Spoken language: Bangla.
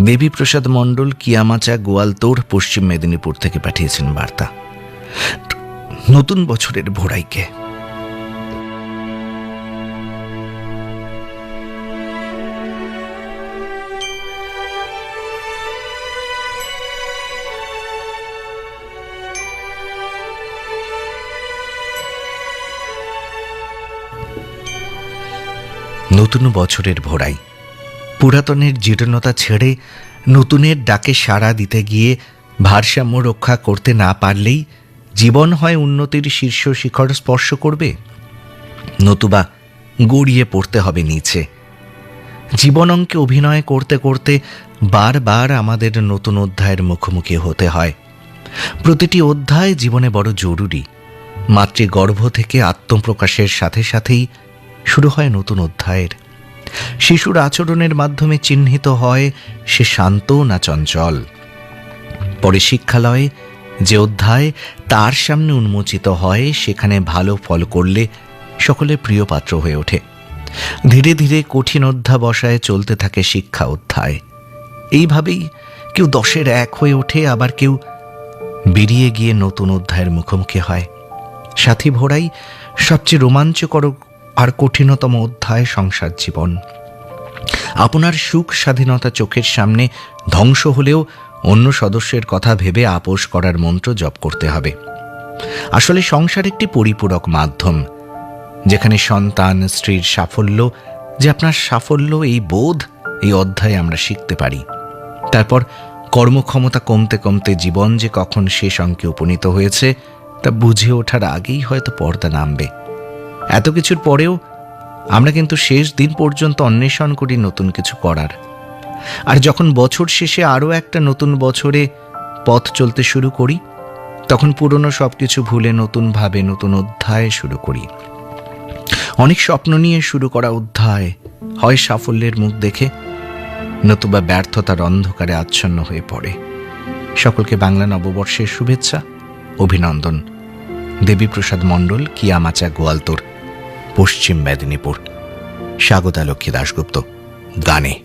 দেবীপ্রসাদ মণ্ডল, কিয়ামাচা গোয়ালতোড় পশ্চিম মেদিনীপুর থেকে পাঠিয়েছেন বার্তা। নতুন বছরের ভোরাইকে নতুন বছরের ভোরাই পুরাতনের জীর্ণতা ছেড়ে নতুনের ডাকে সাড়া দিতে গিয়ে ভারসাম্য রক্ষা করতে না পারলেই জীবন হয় উন্নতির শীর্ষ শিখর স্পর্শ করবে। নতুবা গড়িয়ে পড়তে হবে নিচে। জীবন অঙ্কে অভিনয় করতে করতে বারবার আমাদের নতুন অধ্যায়ের মুখোমুখি হতে হয়। প্রতিটি অধ্যায় জীবনে বড় জরুরি। মাতৃগর্ভ থেকে আত্মপ্রকাশের সাথে সাথেই শুরু হয় নতুন অধ্যায়ের শিশুর আচরণের মাধ্যমে চিহ্নিত হয়, সে শান্ত না চঞ্চল। পরে শিক্ষালয়ে যে অধ্যায় তার সামনে উন্মোচিত হয়, সেখানে ভালো ফল করলে সকলের প্রিয় পাত্র হয়ে ওঠে। ধীরে ধীরে কঠিন অধ্যাবসায় চলতে থাকে শিক্ষা অধ্যায়। এইভাবেই কেউ দশের এক হয়ে ওঠে, আবার কেউ বেরিয়ে গিয়ে নতুন অধ্যায়ের মুখোমুখি হয়। সাথী ভোরাই সবচেয়ে রোমাঞ্চকর আর কঠিনতম অধ্যায় সংসার জীবন। আপনার সুখ স্বাধীনতা চোখের সামনে ধ্বংস হলেও অন্য সদস্যের কথা ভেবে আপোষ করার মন্ত্র জপ করতে হবে। আসলে সংসার একটি পরিপূরক মাধ্যম, যেখানে সন্তান, স্ত্রীর সাফল্য, যে আপনার সাফল্য, এই বোধ, এই অধ্যায়ে আমরা শিখতে পারি। তারপর কর্মক্ষমতা কমতে কমতে জীবন যে কখন শেষ অঙ্কে উপনীত হয়েছে, তা বুঝে ওঠার আগেই হয়তো পর্দা নামবে। এত কিছুর পরেও আমরা কিন্তু শেষ দিন পর্যন্ত অন্বেষণ করি নতুন কিছু করার। আর যখন বছর শেষে আরও একটা নতুন বছরে পথ চলতে শুরু করি, তখন পুরনো সব কিছু ভুলে নতুনভাবে নতুন অধ্যায় শুরু করি। অনেক স্বপ্ন নিয়ে শুরু করা অধ্যায় হয় সাফল্যের মুখ দেখে, নতুবা ব্যর্থতার অন্ধকারে আচ্ছন্ন হয়ে পড়ে। সকলকে বাংলা নববর্ষের শুভেচ্ছা, অভিনন্দন। দেবীপ্রসাদ মণ্ডল, কিয়ামাচা গোয়ালতোর। পশ্চিম মেদিনীপুর। স্বাগতা লক্ষ্মী দাশগুপ্ত গানে।